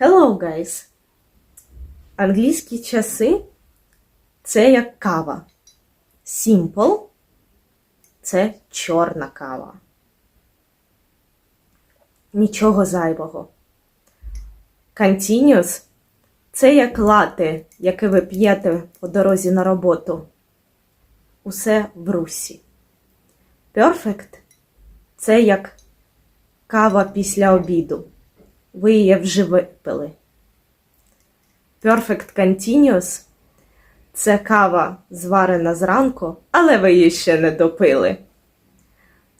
Hello, guys! Англійські часи це як кава. Simple це чорна кава. Нічого зайвого. Continuous це як лате, яке ви п'єте по дорозі на роботу. Усе в русі. Perfect це як кава після обіду. Ви її вже випили. Perfect Continuous це кава зварена зранку, але ви її ще не допили.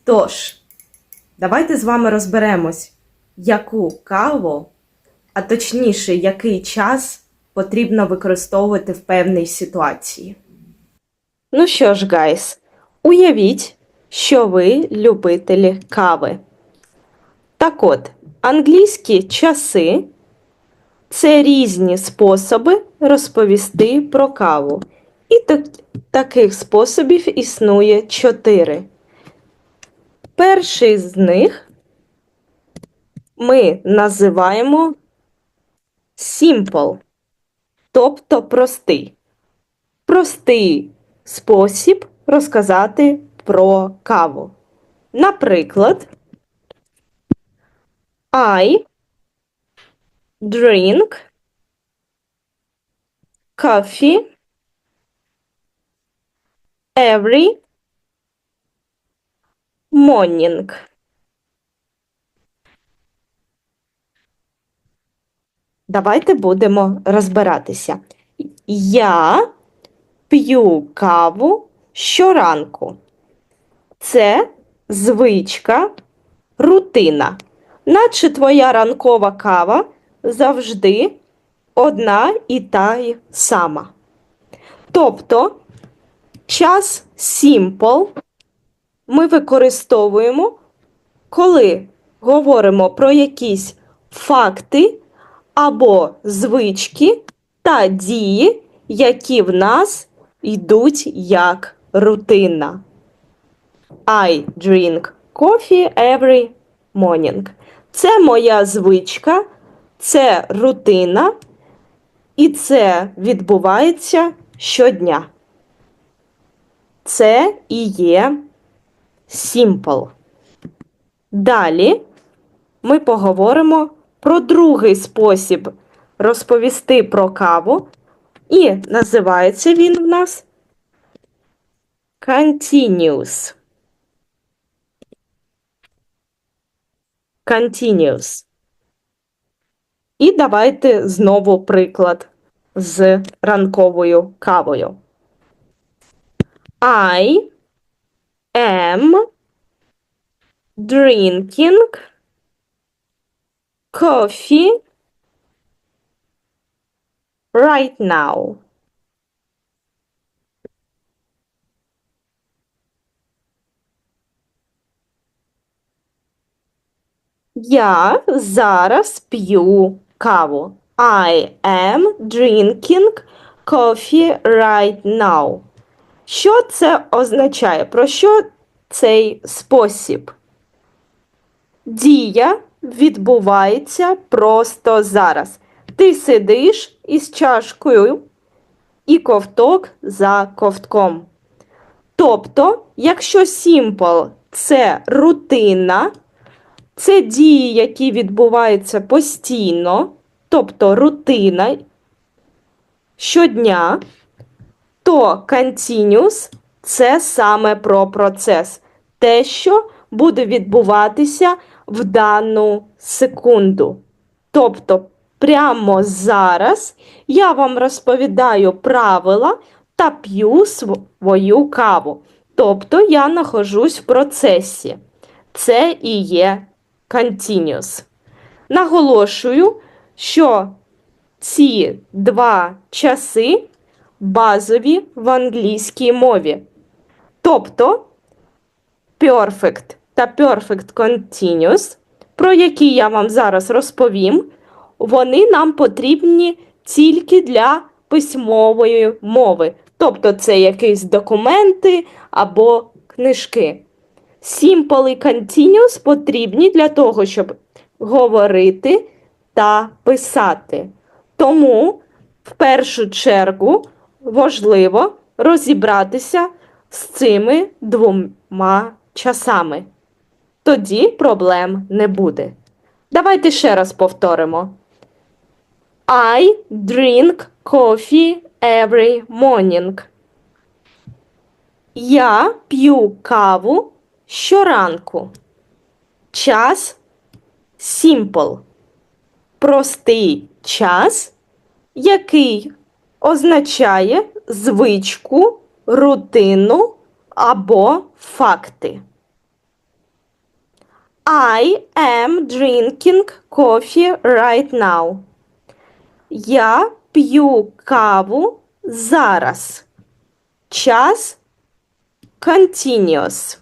Тож, давайте з вами розберемось, яку каву, а точніше, який час потрібно використовувати в певній ситуації. Ну що ж, гайс, уявіть, що ви любителі кави. Так от, англійські часи це різні способи розповісти про каву. І так, таких способів існує чотири. Перший з них ми називаємо simple, тобто простий. Простий спосіб розказати про каву. Наприклад, I drink coffee every morning. Давайте будемо розбиратися. Я п'ю каву щоранку. Це звичка, рутина. Наче твоя ранкова кава завжди одна і та й сама. Тобто час simple ми використовуємо, коли говоримо про якісь факти або звички та дії, які в нас йдуть як рутина. I drink coffee every morning. Це моя звичка, це рутина, і це відбувається щодня. Це і є simple. Далі ми поговоримо про другий спосіб розповісти про каву, і називається він в нас continuous. Continuous. І давайте знову приклад з ранковою кавою. I am drinking coffee right now. Я зараз п'ю каву. I am drinking coffee right now. Що це означає? Про що цей спосіб? Дія відбувається просто зараз. Ти сидиш із чашкою і ковток за ковтком. Тобто, якщо simple – це рутина, це дії, які відбуваються постійно, тобто рутина щодня, то continuous – це саме про процес, те, що буде відбуватися в дану секунду. Тобто, прямо зараз я вам розповідаю правила та п'ю свою каву. Тобто я нахожусь в процесі. Це і є continuous. Наголошую, що ці два часи базові в англійській мові. Тобто perfect та perfect continuous, про які я вам зараз розповім, вони нам потрібні тільки для письмової мови. Тобто це якісь документи або книжки. І continuous потрібні для того, щоб говорити та писати. Тому в першу чергу важливо розібратися з цими двома часами. Тоді проблем не буде. Давайте ще раз повторимо. I drink coffee every morning. Я п'ю каву щоранку. Час simple. Простий час, який означає звичку, рутину або факти. I am drinking coffee right now. Я п'ю каву зараз. Час continuous.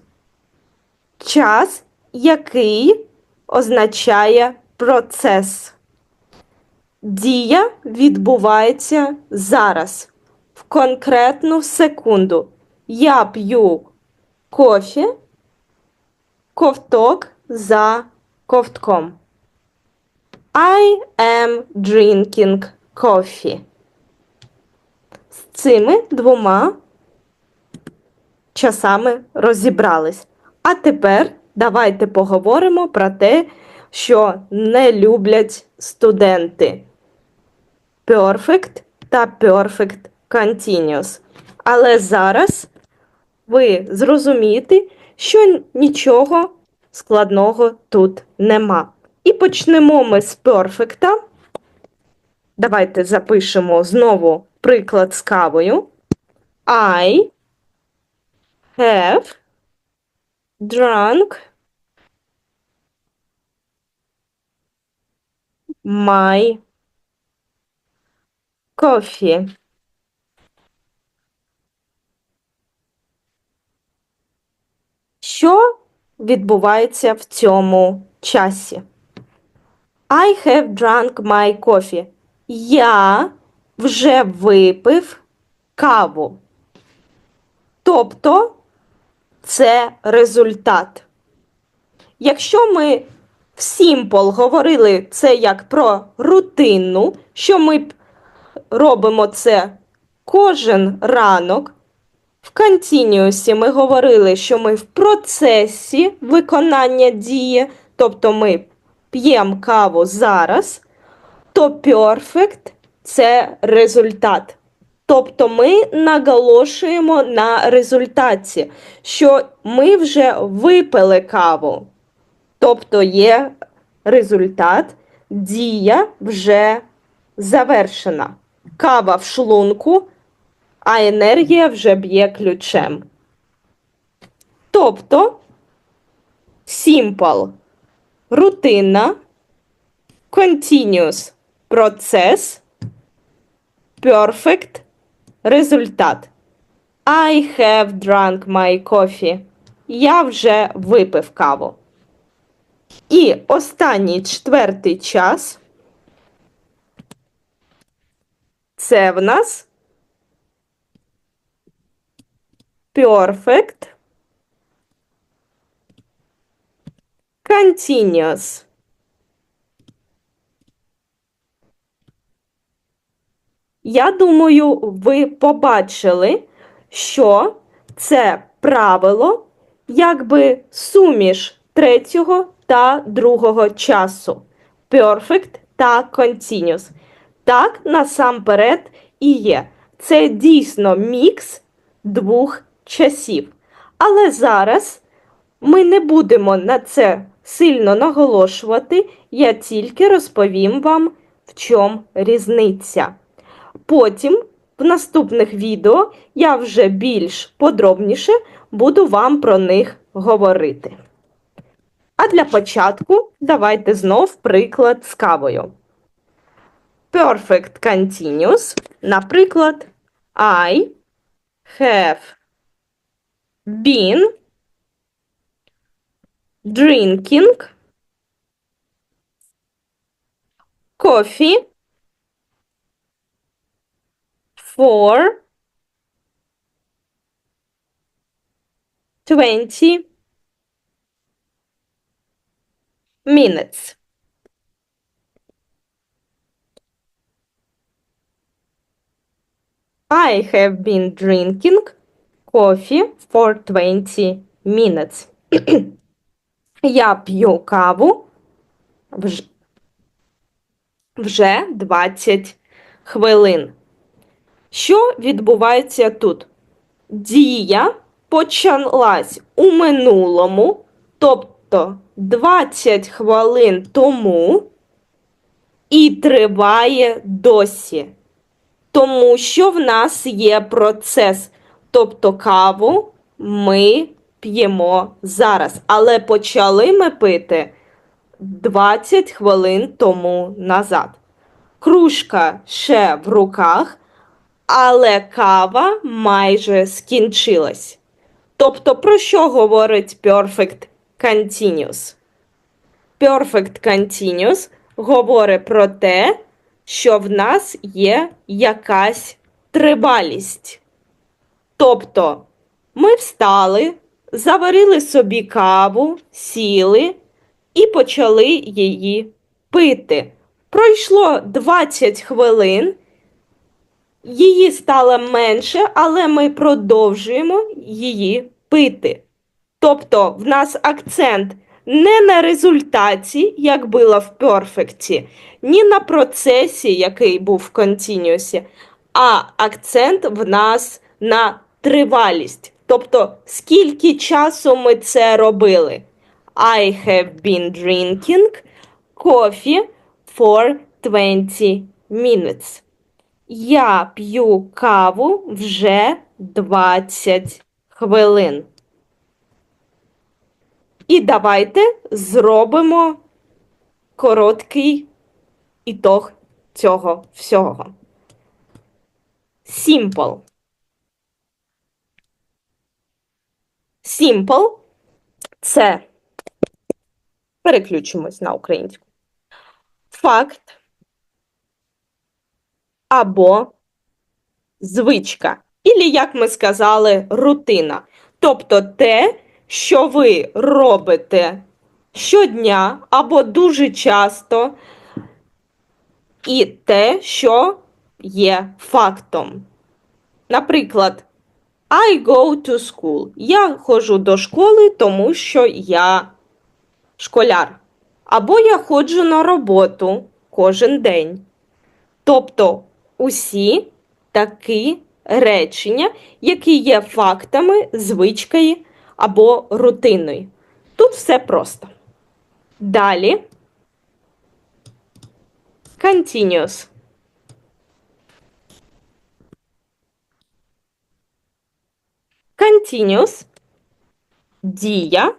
Час, який означає процес. Дія відбувається зараз, в конкретну секунду. Я п'ю кофі, ковток за ковтком. I am drinking coffee. З цими двома часами розібрались. А тепер давайте поговоримо про те, що не люблять студенти. Perfect та perfect continuous. Але зараз ви зрозумієте, що нічого складного тут нема. І почнемо ми з перфекта. Давайте запишемо знову приклад з кавою. I have drunk my coffee. Що відбувається в цьому часі? I have drunk my coffee. Я вже випив каву. Тобто це результат. Якщо ми в Simple говорили це як про рутинну, що ми робимо це кожен ранок. В континіусі ми говорили, що ми в процесі виконання дії, тобто ми п'ємо каву зараз, то perfect – це результат. Тобто ми наголошуємо на результаті, що ми вже випили каву. Тобто є результат, дія вже завершена. Кава в шлунку, а енергія вже б'є ключем. Тобто simple – рутина, continuous – процес, perfect – результат. I have drunk my coffee. Я вже випив каву. І останній четвертий час це в нас perfect continuous. Я думаю, ви побачили, що це правило якби суміш третього та другого часу. Perfect та continuous. Так, насамперед і є. Це дійсно мікс двох часів. Але зараз ми не будемо на це сильно наголошувати, я тільки розповім вам, в чому різниця. Потім, в наступних відео, я вже більш подробніше буду вам про них говорити. А для початку давайте знов приклад з кавою. Perfect continuous. Наприклад, I have been drinking coffee For twenty minutes. I have been drinking coffee for 20 minutes. Я п'ю каву вже 20 хвилин. Що відбувається тут? Дія почалась у минулому, тобто 20 хвилин тому, і триває досі. Тому що в нас є процес, тобто каву ми п'ємо зараз, але почали ми пити 20 хвилин тому назад. Кружка ще в руках, але кава майже скінчилась. Тобто, про що говорить Perfect Continuous? Perfect Continuous говорить про те, що в нас є якась тривалість. Тобто, ми встали, заварили собі каву, сіли і почали її пити. Пройшло 20 хвилин, її стало менше, але ми продовжуємо її пити. Тобто в нас акцент не на результаті, як було в перфекті, ні на процесі, який був в континіусі, а акцент в нас на тривалість. Тобто, скільки часу ми це робили. I have been drinking coffee for 20 minutes. Я п'ю каву вже 20 хвилин. І давайте зробимо короткий ітог цього всього. Simple. Simple – це переключимось на українську. Факт або звичка. Ілі, як ми сказали, рутина. Тобто те, що ви робите щодня або дуже часто, і те, що є фактом. Наприклад, I go to school. Я ходжу до школи, тому що я школяр. Або я ходжу на роботу кожен день. Тобто усі такі речення, які є фактами, звичкою або рутиною. Тут все просто. Далі. Continuous. Continuous – дія,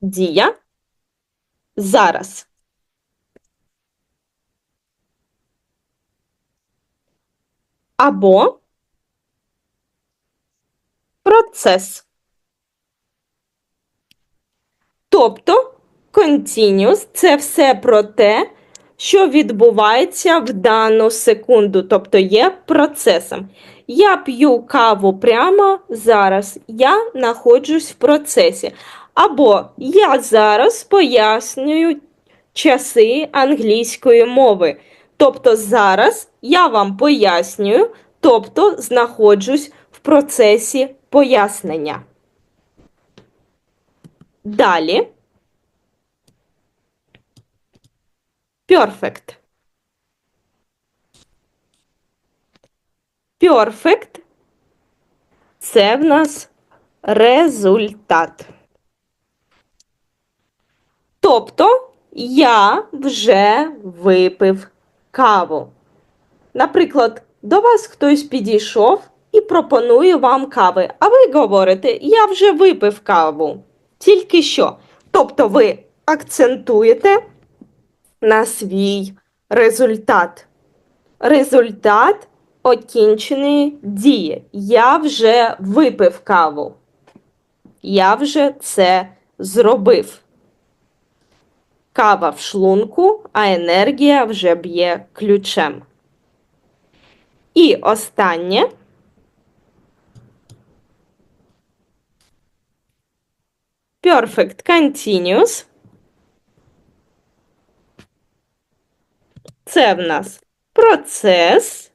дія зараз. Або процес. Тобто continuous – це все про те, що відбувається в дану секунду, тобто є процесом. Я п'ю каву прямо зараз, я знаходжусь в процесі. Або я зараз пояснюю часи англійської мови. Тобто зараз я вам пояснюю, тобто знаходжусь в процесі пояснення. Далі. Perfect. Perfect – це в нас результат. Тобто я вже випив каву. Наприклад, до вас хтось підійшов і пропонує вам кави, а ви говорите, я вже випив каву. Тільки що. Тобто ви акцентуєте на свій результат. Результат окінченої дії. Я вже випив каву. Я вже це зробив. Кава в шлунку, а енергія вже б'є ключем. І останнє. Perfect continuous. Це в нас процес,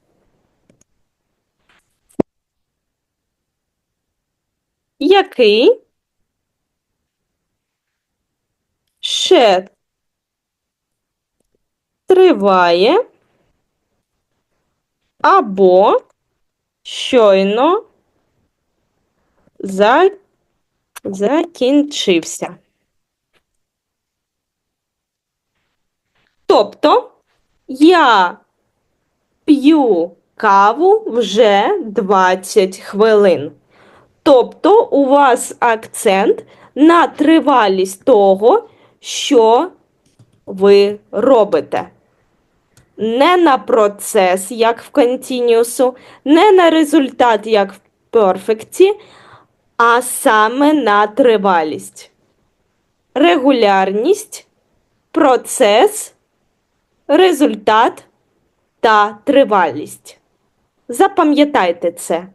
який ще триває або щойно за... закінчився. Тобто я п'ю каву вже 20 хвилин. Тобто у вас акцент на тривалість того, що ви робите. Не на процес, як в континіусу, не на результат, як в перфекті, а саме на тривалість. Регулярність, процес, результат та тривалість. Запам'ятайте це.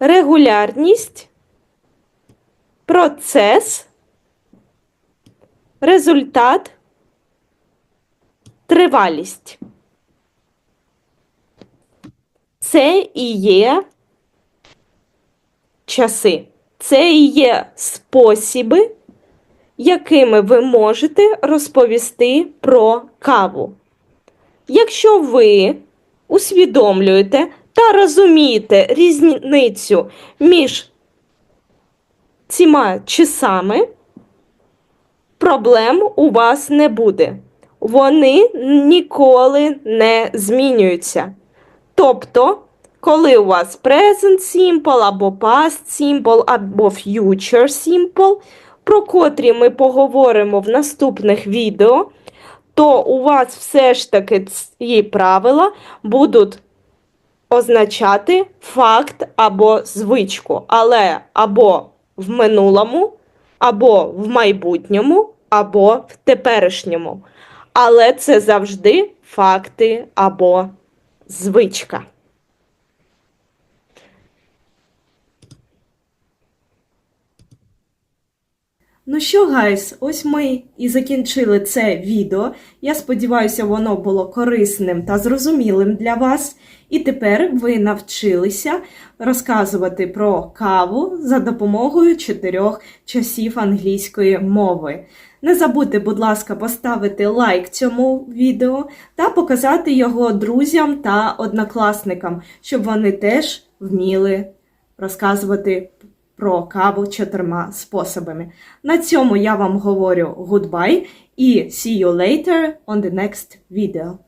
Регулярність, процес, результат, тривалість. Це і є часи. Це і є спосіби, якими ви можете розповісти про каву. Якщо ви усвідомлюєте та розумієте різницю між цими часами, проблем у вас не буде. Вони ніколи не змінюються. Тобто, коли у вас present simple або past simple, або future simple, про котрі ми поговоримо в наступних відео, то у вас все ж таки ці правила будуть означати факт або звичку, але або в минулому, або в майбутньому, або в теперішньому. Але це завжди факти або звичка. Ну що, гайс, ось ми і закінчили це відео. Я сподіваюся, воно було корисним та зрозумілим для вас. І тепер ви навчилися розказувати про каву за допомогою чотирьох часів англійської мови. Не забудьте, будь ласка, поставити лайк цьому відео та показати його друзям та однокласникам, щоб вони теж вміли розказувати про каву чотирма способами. На цьому я вам говорю goodbye і see you later on the next video.